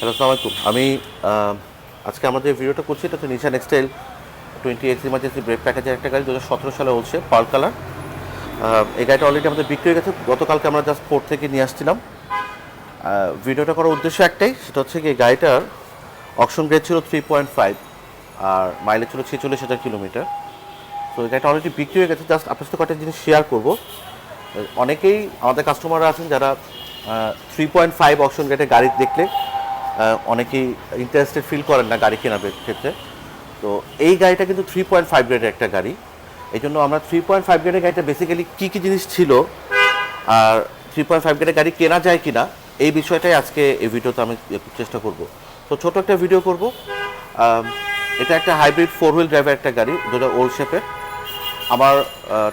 Hello সালাম আলাইকুম আমি আজকে আমাদের ভিডিওটা করছি এটা হচ্ছে Nissan XTrail twenty eight emergency brake প্যাকেজের একটা গাড়ি দু হাজার সতেরো সালে হচ্ছে পার্ল কালার। এই গাড়িটা অলরেডি আমাদের বিক্রি হয়ে গেছে, গতকালকে আমরা জাস্ট পোর্ট থেকে নিয়ে আসছিলাম। ভিডিওটা করার উদ্দেশ্য একটাই, সেটা হচ্ছে কি গাড়িটার অপশন গ্রেড ছিল থ্রি পয়েন্ট ফাইভ আর মাইলেজ ছিল ছেচল্লিশ হাজার কিলোমিটার তো এই গাড়িটা অলরেডি বিক্রি হয়ে গেছে জাস্ট আপনার সাথে কয়েকটা জিনিস শেয়ার করব। অনেকেই আমাদের কাস্টমাররা আছেন যারা থ্রি পয়েন্ট ফাইভ অপশন গেটে গাড়ি দেখলে অনেকেই ইন্টারেস্টেড ফিল করেন না গাড়ি কেনার ক্ষেত্রে। তো এই গাড়িটা কিন্তু থ্রি পয়েন্ট ফাইভ গ্রেডের একটা গাড়ি। এই জন্য আমরা থ্রি পয়েন্ট ফাইভ গ্রেডের গাড়িটা বেসিক্যালি কী কী জিনিস ছিল আর থ্রি পয়েন্ট ফাইভ গ্রেডের গাড়ি কেনা যায় কি না এই বিষয়টাই আজকে এই ভিডিওতে আমি চেষ্টা করব। তো ছোট একটা ভিডিও করব। এটা একটা হাইব্রিড ফোর হুইল ড্রাইভার একটা গাড়ি, যেটা ওল্ড শেপের আমার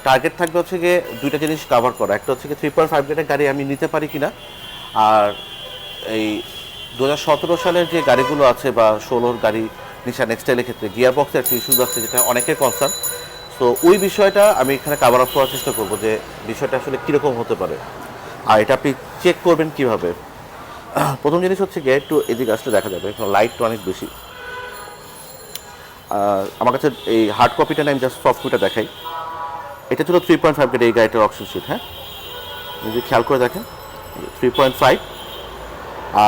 টার্গেট থাকবে হচ্ছে গিয়ে দুইটা জিনিস কভার করা। একটা হচ্ছে গিয়ে থ্রি পয়েন্ট ফাইভ গ্রেডের গাড়ি আমি নিতে পারি কিনা, আর এই দু হাজার সতেরো সালের যে গাড়িগুলো আছে বা ষোলোর গাড়ি নিশান এক্সটাইলের ক্ষেত্রে গিয়ার বক্সের একটা ইস্যুজ আছে যেটা অনেকের কনসার্ন তো ওই বিষয়টা আমি এখানে কাভার আপ করার চেষ্টা করব যে বিষয়টা আসলে কীরকম হতে পারে। আর এটা আপনি চেক করবেন কীভাবে। প্রথম জিনিস হচ্ছে গিয়ে একটু এদিকে আসলে দেখা যাবে লাইটটা অনেক বেশি। আমার কাছে এই হার্ড কপিটা আমি জাস্ট সফট কপিটা দেখাই। এটা ছিল থ্রি পয়েন্ট ফাইভ এই গাড়িটার অপশন শিট হ্যাঁ? যদি খেয়াল করে দেখেন থ্রি পয়েন্ট ফাইভ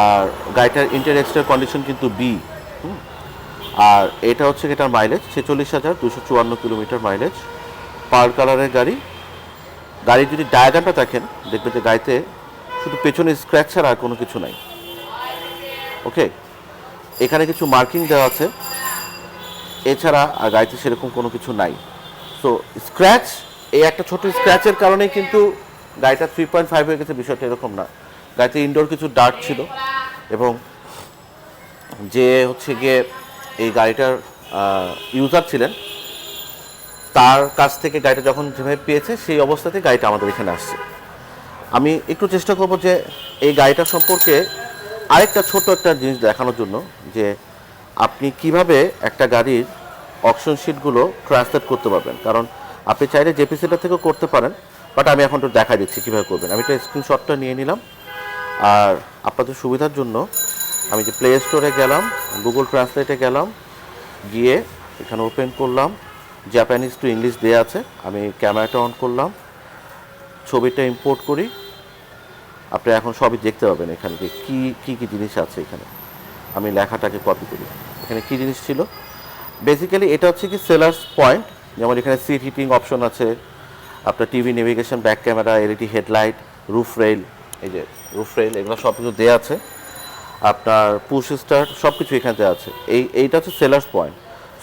আর গাড়িটার ইন্টার এক্সটার কন্ডিশন কিন্তু বি আর এটা হচ্ছে এটার মাইলেজ ছেচল্লিশ হাজার দুশো চুয়ান্ন কিলোমিটার মাইলেজ পার কালারের গাড়ি। গাড়ির যদি ডায়াগ্রামটা দেখেন, দেখবেন যে গাড়িতে শুধু পেছনে স্ক্র্যাচ ছাড়া আর কোনো কিছু নাই। ওকে এখানে কিছু মার্কিং দেওয়া আছে। এছাড়া আর গাড়িতে সেরকম কোনো কিছু নাই। সো স্ক্র্যাচ এই একটা ছোট স্ক্র্যাচের কারণেই কিন্তু গাড়িটা থ্রি পয়েন্ট ফাইভ হয়ে গেছে, বিষয়টা এরকম না। গাড়িতে ইনডোর কিছু ডার্ট ছিল এবং যে হচ্ছে গিয়ে এই গাড়িটার ইউজার ছিলেন, তার কাছ থেকে গাড়িটা যখন যেভাবে পেয়েছে, সেই অবস্থাতে গাড়িটা আমাদের এখানে আসছে। আমি একটু চেষ্টা করব যে এই গাড়িটা সম্পর্কে আরেকটা ছোট একটা জিনিস দেখানোর জন্য, যে আপনি কীভাবে একটা গাড়ির অপশন শিটগুলো ট্রান্সলেট করতে পারবেন। কারণ আপনি চাইলে জেপিসিটা থেকেও করতে পারেন বাট আমি এখন একটু দেখা দিচ্ছি কীভাবে করবেন। আমি একটা স্ক্রিনশটটা নিয়ে নিলাম। আর আপনাদের সুবিধার জন্য আমি যে প্লে স্টোরে গেলাম গুগল ট্রান্সলেটে গেলাম, গিয়ে এখানে ওপেন করলাম জাপানিজ টু ইংলিশ দেওয়া আছে, আমি ক্যামেরাটা অন করলাম, ছবিটা ইম্পোর্ট করি, আপনি এখন সবই দেখতে পাবেন এখানে যে কী কী কী জিনিস আছে এখানে। আমি লেখাটাকে কপি করি। এখানে কী জিনিস ছিল? বেসিক্যালি এটা হচ্ছে কি সেলার্স পয়েন্ট যেমন এখানে সিট হিটিং অপশন আছে, আপনার TV navigation back camera LED headlight roof rail এই যে রুফ রেল এগুলো সব কিছু দেওয়া আছে। আপনার পুশ স্টার্ট সব কিছু এখানে দেওয়া আছে। এই, এইটা হচ্ছে সেলার্স পয়েন্ট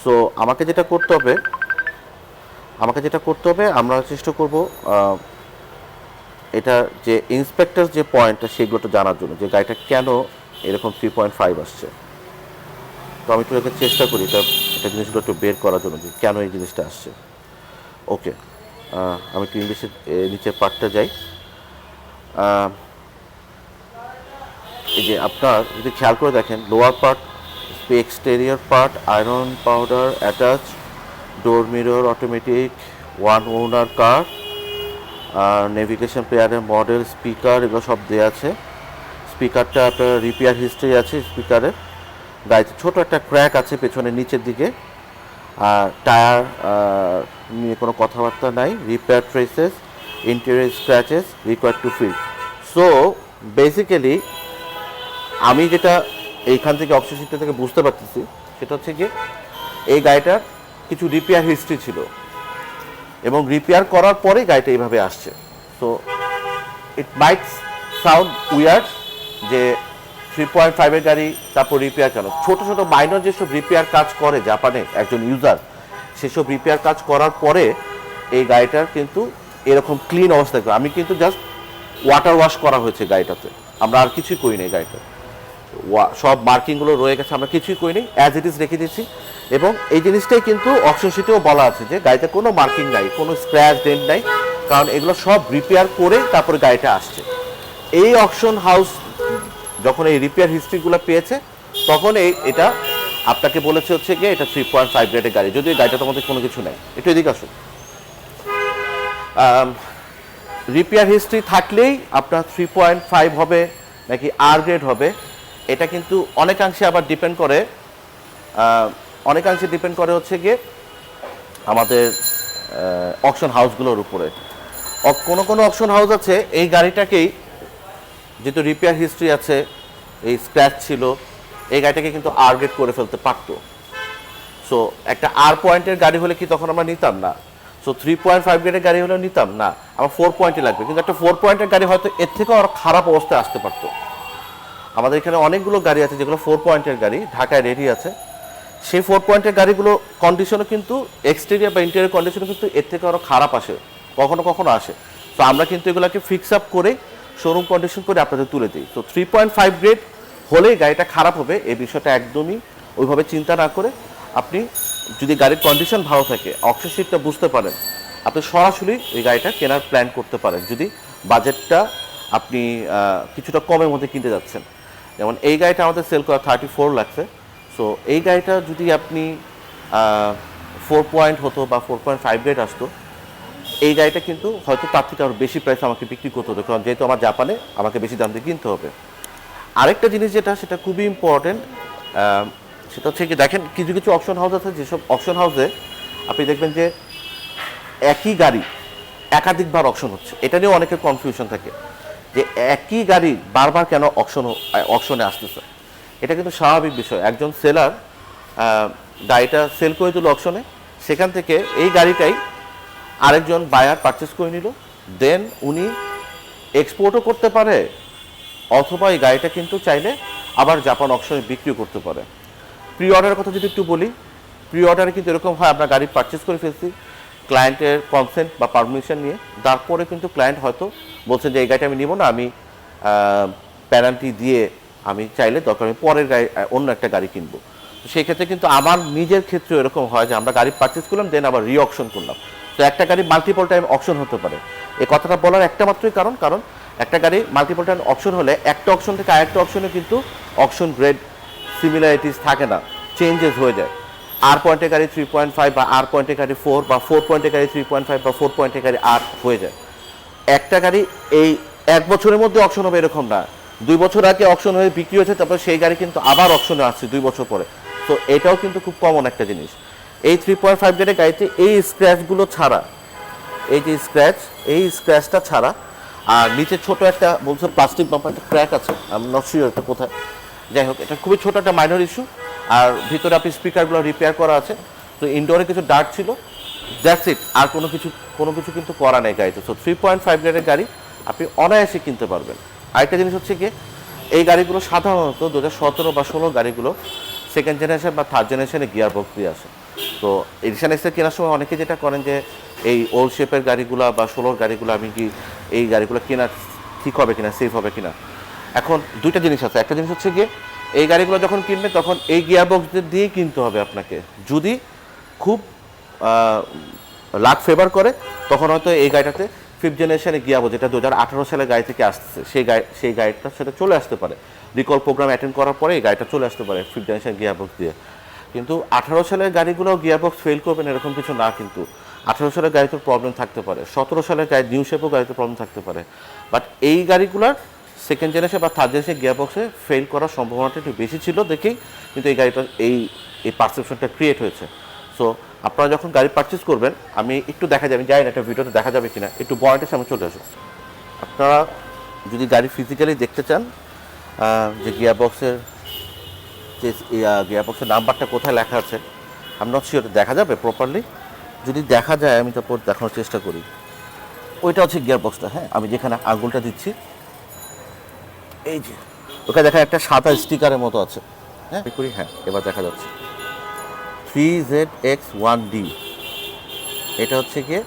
সো আমাকে যেটা করতে হবে, আমাকে যেটা করতে হবে, আমরা চেষ্টা করব এটা যে ইন্সপেক্টর যে পয়েন্টটা সেগুলোটা জানার জন্য। যে গাড়িটা কেন এরকম থ্রি পয়েন্ট ফাইভ আসছে। তো আমি একটু চেষ্টা করি, এটা এটা জিনিসগুলো একটু বের করার জন্য যে কেন এই জিনিসটা আসছে। ওকে আমি একটু ইংলিশের নিচের পার্টটা যাই। এই যে আপনার, যদি খেয়াল করে দেখেন lower part exterior part iron powder attach door mirror automatic one owner car আর নেভিগেশন প্লেয়ারের মডেল স্পিকার এগুলো সব দেওয়া আছে। স্পিকারটা আপনার রিপেয়ার হিস্ট্রি আছে স্পিকারের গাড়িতে ছোট একটা ক্র্যাক আছে পেছনের নিচের দিকে। আর টায়ার নিয়ে কোনো কথাবার্তা নাই। Repair traces interior scratches required to fill so basically আমি যেটা এইখান থেকে অবসেশনটা থেকে বুঝতে পারতেছি, সেটা হচ্ছে যে এই গাড়িটার কিছু রিপেয়ার হিস্ট্রি ছিল। এবং রিপেয়ার করার পরে গাড়িটা এইভাবে আসছে। So it might sound weird যে থ্রি পয়েন্ট ফাইভের গাড়ি, তারপর রিপেয়ার কেন? ছোট ছোট মাইনর যেসব রিপেয়ার কাজ করে জাপানে একজন ইউজার সেসব রিপেয়ার কাজ করার পরে এই গাড়িটার কিন্তু এরকম ক্লিন অবস্থা থাকবে আমি কিন্তু জাস্ট ওয়াটার ওয়াশ করা হয়েছে গাড়িটাতে। আমরা আর কিছুই করি নাই গাড়িটা সব মার্কিংগুলো রয়ে গেছে, আমরা কিছুই করিনি অ্যাজ ইট ইজ রেখে দিয়েছি। এবং এই জিনিসটাই কিন্তু অপশন শিটেও বলা আছে যে গাড়িতে কোনো মার্কিং নাই, কোনো স্ক্র্যাচ ডেন্ট নাই, কারণ এগুলো সব রিপেয়ার করে তারপরে গাড়িটা আসছে। এই অকশন হাউস যখন এই রিপেয়ার হিস্ট্রিগুলো পেয়েছে, তখন এই, এটা আপনাকে বলেছে হচ্ছে গিয়ে এটা থ্রি পয়েন্ট ফাইভ গ্রেডের গাড়ি, যদিও গাড়িটা তোমাদের কোনো কিছু নেই। একটু এদিকে আসুন। রিপেয়ার হিস্ট্রি থাকলেই আপনার থ্রি পয়েন্ট ফাইভ হবে, নাকি আর গ্রেড হবে। এটা কিন্তু অনেকাংশে আবার ডিপেন্ড করে। অনেকাংশে ডিপেন্ড করে হচ্ছে গিয়ে আমাদের অকশন হাউসগুলোর উপরে। কোনো কোনো অকশন হাউস আছে, এই গাড়িটাকেই যেহেতু রিপেয়ার হিস্ট্রি আছে, এই স্ক্র্যাচ ছিল, এই গাড়িটাকে কিন্তু আর গেট করে ফেলতে পারতো। সো একটা আর পয়েন্টের গাড়ি হলে কি তখন আমরা নিতাম না? সো থ্রি পয়েন্ট ফাইভ গ্রেডের গাড়ি হলে নিতাম, না। আমার ফোর পয়েন্টে লাগবে। কিন্তু একটা ফোর পয়েন্টের গাড়ি হয়তো এর থেকেও আরও খারাপ অবস্থায় আসতে পারতো। আমাদের এখানে অনেকগুলো গাড়ি আছে, যেগুলো ফোর পয়েন্টের গাড়ি, ঢাকায় রেডি আছে। সেই ফোর পয়েন্টের গাড়িগুলো কন্ডিশনও কিন্তু এক্সটেরিয়ার বা ইন্টেরিয়ার কন্ডিশনও কিন্তু এর থেকে আরও খারাপ আসে। কখনো কখনো আসে। তো আমরা কিন্তু এগুলোকে ফিক্স আপ করে শোরুম কন্ডিশন করে আপনাদের তুলে দিই। তো থ্রি পয়েন্ট ফাইভ গ্রেড হলেই গাড়িটা খারাপ হবে এই বিষয়টা একদমই ওইভাবে চিন্তা না করে আপনি যদি গাড়ির কন্ডিশন ভালো থাকে অক্সিশিটটা বুঝতে পারেন, আপনি সরাসরি ওই গাড়িটা কেনার প্ল্যান করতে পারেন। যদি বাজেটটা আপনি কিছুটা কমের মধ্যে কিনতে যাচ্ছেন। যেমন এই গাড়িটা আমাদের সেল করা থার্টি ফোর লাগছে। সো এই গাড়িটা যদি আপনি ফোর পয়েন্ট হতো বা ফোর পয়েন্ট ফাইভ গ্রেড আসতো, এই গাড়িটা কিন্তু হয়তো তার থেকে আরও বেশি প্রাইস আমাকে বিক্রি করতে হতো। কারণ যেহেতু আমার জাপানে, আমাকে বেশি দাম দিয়ে কিনতে হবে। আরেকটা জিনিস যেটা, সেটা খুবই ইম্পর্টেন্ট সেটা হচ্ছে কি, দেখেন, কিছু কিছু অপশন হাউস আছে, যেসব অপশন হাউসে আপনি দেখবেন যে একই গাড়ি একাধিকবার অপশন হচ্ছে। এটা নিয়েও অনেকের কনফিউশন থাকে যে একই গাড়ি বারবার কেন অকশন অকশনে আসতেছে। এটা কিন্তু স্বাভাবিক বিষয়। একজন সেলার গাড়িটা সেল করে দিল অপশনে সেখান থেকে এই গাড়িটাই আরেকজন বায়ার পারচেস করে নিল। দেন উনি এক্সপোর্টও করতে পারে, অথবা এই গাড়িটা কিন্তু চাইলে আবার জাপান অপশনে বিক্রি করতে পারে। প্রি অর্ডারের কথা যদি একটু বলি প্রি অর্ডারে কিন্তু এরকম হয়, আমরা গাড়ি পারচেস করে ফেলছি ক্লায়েন্টের কনসেন্ট বা পারমিশন নিয়ে। তারপরে কিন্তু ক্লায়েন্ট হয়তো বলছেন যে, এই গাড়িটা আমি নিব না, আমি প্যানাল্টি দিয়ে আমি চাইলে দরকার আমি পরের গাড়ি, অন্য একটা গাড়ি কিনবো। তো সেই ক্ষেত্রে কিন্তু আমার নিজের ক্ষেত্রে এরকম হয় যে, আমরা গাড়ি পারচেস করলাম দেন আবার রি অকশন করলাম। তো একটা গাড়ি মাল্টিপল টাইম অপশন হতে পারে। এই কথাটা বলার একটা মাত্রই কারণ কারণ একটা গাড়ি মাল্টিপল টাইম অপশন হলে একটা অপশন থেকে আরেকটা অপশনে কিন্তু অপশন গ্রেড সিমিলারিটিস থাকে না চেঞ্জেস হয়ে যায়। আর পয়েন্টের গাড়ি থ্রি পয়েন্ট ফাইভ বা আর পয়েন্টের গাড়ি ফোর বা ফোর পয়েন্টের গাড়ি থ্রি পয়েন্ট ফাইভ বা ফোর পয়েন্টের গাড়ি আর হয়ে যায়। একটা গাড়ি এই এক বছরের মধ্যে অপশন হবে এরকম না। দুই বছর আগে অপশন হয়ে বিক্রি হয়েছে, তারপর সেই গাড়ি কিন্তু আবার অপশনে আসছে দুই বছর পরে। তো এটাও কিন্তু খুব কমন একটা জিনিস। এই থ্রি পয়েন্ট ফাইভ গ্রেডের গাড়িতে এই স্ক্র্যাচগুলো ছাড়া, এই যে স্ক্র্যাচ এই স্ক্র্যাচটা ছাড়া, আর নিচে ছোট একটা, বলছে প্লাস্টিক বাম্পার একটা ক্র্যাক আছে আমি নট শিওর এটা কোথায়। যাই হোক, এটা খুবই ছোট একটা মাইনর ইস্যু আর ভিতরে আপনি স্পিকারগুলো রিপেয়ার করা আছে। তো ইনডোরে কিছু ডার্ট ছিল। দ্যাটস ইট আর কোনো কিছু কোনো কিছু কিন্তু করা নেই গাড়িতে। সো থ্রি পয়েন্ট ফাইভ গ্রেডের গাড়ি আপনি অনায়াসে কিনতে পারবেন। আরেকটা জিনিস হচ্ছে কি এই গাড়িগুলো সাধারণত দু হাজার সতেরো বা ষোলো গাড়িগুলো সেকেন্ড জেনারেশন বা থার্ড জেনারেশনে গিয়ার বক্স দিয়ে আসে। তো এডিশন এক্সের কেনার সময় অনেকে যেটা করেন যে, এই ওল্ড শেপের গাড়িগুলো বা ষোলোর গাড়িগুলো আমি কি এই গাড়িগুলো কেনা ঠিক হবে কিনা সেফ হবে কিনা? এখন দুইটা জিনিস আছে। একটা জিনিস হচ্ছে গিয়ে, এই গাড়িগুলো যখন কিনবে, তখন এই গিয়ার বক্স দিয়েই কিনতে হবে আপনাকে। যদি খুব লাক ফেভার করে, তখন হয়তো এই গাড়িটাতে ফিফথ জেনারেশনে গিয়াবো যেটা দু হাজার আঠারো সালের গাড়ি থেকে আসতেছে সেই গাড়ি, সেই গাড়িটা সেটা চলে আসতে পারে। রিকল প্রোগ্রাম অ্যাটেন্ড করার পরে এই গাড়িটা চলে আসতে পারে ফিফথ জেনারেশন গিয়ারবক্স দিয়ে। কিন্তু আঠারো সালের গাড়িগুলো গিয়ারবক্স ফেল করবেন এরকম কিছু না কিন্তু। আঠারো সালের গাড়িতে প্রবলেম থাকতে পারে। সতেরো সালের গাড়ি নিউ শেপও গাড়িতে প্রবলেম থাকতে পারে। বাট এই গাড়িগুলোর সেকেন্ড জেনারেশন বা থার্ড জেনারেশন গিয়ারবক্সে ফেল করার সম্ভাবনাটা একটু বেশি ছিল দেখেই কিন্তু এই গাড়িটা, এই এই পারসেপশনটা ক্রিয়েট হয়েছে। সো আপনারা যখন গাড়ি পারচেস করবেন, আমি একটু দেখা যাবে যাই না একটা ভিডিওতে দেখা যাবে কিনা, একটু বয়েন্টের সামনে চলে আসুন আপনারা যদি গাড়ি ফিজিক্যালি দেখতে চান যে গিয়ার বক্সের যে গিয়ার বক্সের নাম্বারটা কোথায় লেখা আছে আমি নট শিওর দেখা যাবে প্রপারলি যদি দেখা যায়, আমি তারপর দেখানোর চেষ্টা করি। ওইটা হচ্ছে গিয়ার বক্সটা হ্যাঁ? আমি যেখানে আঙুলটা দিচ্ছি এই যে ওখানে দেখা একটা সাদা স্টিকারের মতো আছে। হ্যাঁ? করি হ্যাঁ এবার দেখা যাচ্ছে। Three Z X one D এটা হচ্ছে গিয়ে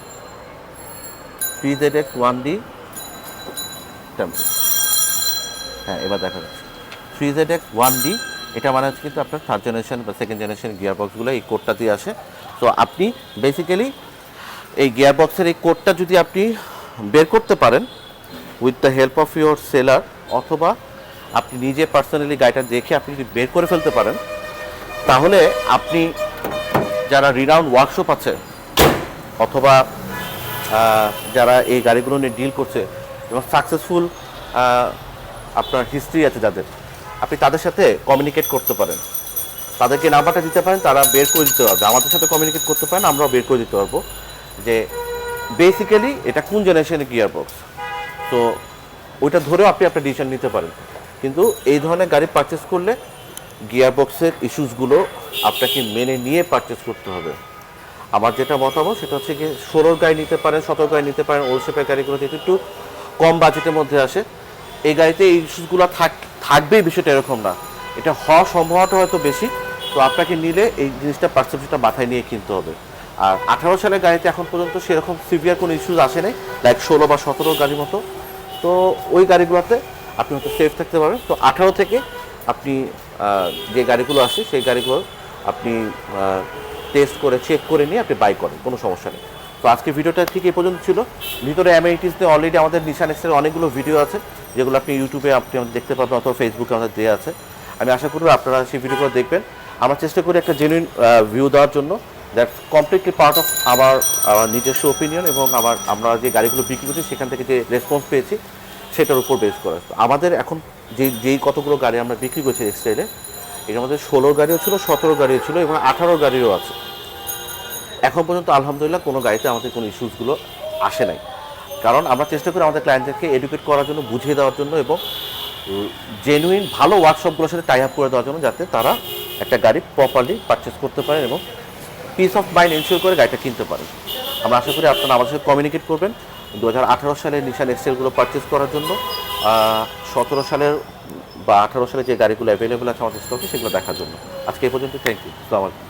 three Z X one D হ্যাঁ এবার দেখা যাচ্ছে। Three Z X one D এটা মানে হচ্ছে কিন্তু আপনার থার্ড জেনারেশন বা সেকেন্ড জেনারেশন গিয়ার বক্সগুলো এই কোডটা দিয়ে আসে। তো আপনি বেসিক্যালি এই গিয়ার বক্সের এই কোডটা যদি আপনি বের করতে পারেন with the help of your seller অথবা আপনি নিজে পার্সোনালি গাড়িটা দেখে আপনি যদি বের করে ফেলতে পারেন, তাহলে আপনি যারা রিনাউন্ড ওয়ার্কশপ আছে, অথবা যারা এই গাড়িগুলো নিয়ে ডিল করছে এবং সাকসেসফুল আপনার হিস্ট্রি আছে যাদের, আপনি তাদের সাথে কমিউনিকেট করতে পারেন। তাদেরকে নাম্বারটা দিতে পারেন, তারা বের করে দিতে পারবে। আমাদের সাথে কমিউনিকেট করতে পারেন, আমরাও বের করে দিতে পারব। যে বেসিক্যালি এটা কোন জেনারেশনের গিয়ার বক্স তো ওইটা ধরেও আপনি আপনার ডিসিশন নিতে পারেন। কিন্তু এই ধরনের গাড়ি পারচেস করলে গিয়ার বক্সের ইস্যুসগুলো আপনাকে মেনে নিয়ে পারচেস করতে হবে। আমার যেটা মতামত সেটা হচ্ছে কি ষোলোর গাড়ি নিতে পারেন, সতেরো গাড়ি নিতে পারেন ওল শেপের গাড়িগুলো যেহেতু একটু কম বাজেটের মধ্যে আসে, এই গাড়িতে এই ইস্যুসগুলো থাক, থাকবেই বিষয়টা এরকম না। এটা হওয়া সম্ভাবনাটা হয়তো বেশি, তো আপনাকে নিলে এই জিনিসটা পার্সেপশনটা মাথায় নিয়ে কিনতে হবে। আর আঠারো সালের গাড়িতে এখন পর্যন্ত সেরকম সিভিয়ার কোনো ইস্যুস আসে নাই লাইক ষোলো বা সতেরো গাড়ির মতো। তো ওই গাড়িগুলোতে আপনি হয়তো সেফ থাকতে পারবেন। তো আঠারো থেকে আপনি যে গাড়িগুলো আসে সেই গাড়িগুলো আপনি টেস্ট করে চেক করে নিয়ে আপনি বাই করেন, কোনো সমস্যা নেই। তো আজকে ভিডিওটা ঠিক এই পর্যন্ত ছিল। ভিতরে অ্যামেনিটিস অলরেডি আমাদের নিশান এক্সের অনেকগুলো ভিডিও আছে, যেগুলো আপনি ইউটিউবে আপনি দেখতে পাবেন অথবা ফেসবুকে আমাদের দেওয়া আছে। আমি আশা করব আপনারা সেই ভিডিওগুলো দেখবেন। আমরা চেষ্টা করি একটা জেনুইন ভিউ দেওয়ার জন্য। দ্যাট কমপ্লিটলি পার্ট অফ আমার নিজস্ব ওপিনিয়ন এবং আমার, আমরা যে গাড়িগুলো বিক্রি করছি, সেখান থেকে যে রেসপন্স পেয়েছি, সেটার উপর বেস করে। আমাদের এখন যে যেই কতগুলো গাড়ি আমরা বিক্রি করছি এক্সটাইলে এর মধ্যে ষোলো গাড়িও ছিল, সতেরো গাড়িও ছিল এবং আঠারো গাড়িও আছে। এখন পর্যন্ত আলহামদুলিল্লাহ কোনো গাড়িতে আমাদের কোনো ইস্যুসগুলো আসে নাই। কারণ আমরা চেষ্টা করি আমাদের ক্লায়েন্টদেরকে এডুকেট করার জন্য, বুঝিয়ে দেওয়ার জন্য এবং জেনুইন ভালো ওয়ার্কশপগুলোর সাথে টাই আপ করে দেওয়ার জন্য যাতে তারা একটা গাড়ি প্রপারলি পারচেস করতে পারেন এবং পিস অফ মাইন্ড ইনশিওর করে গাড়িটা কিনতে পারেন। আমরা আশা করি আপনারা আমাদের সাথে কমিউনিকেট করবেন। দু সালে নিশান এক্সেলগুলো পারচেস করার জন্য সতেরো সালের বা আঠারো সালে যে গাড়িগুলো অ্যাভেলেবেল আছে আমাদের স্টকে সেগুলো দেখার জন্য। আজকে এ পর্যন্ত থ্যাংক ইউ আলাইকুম।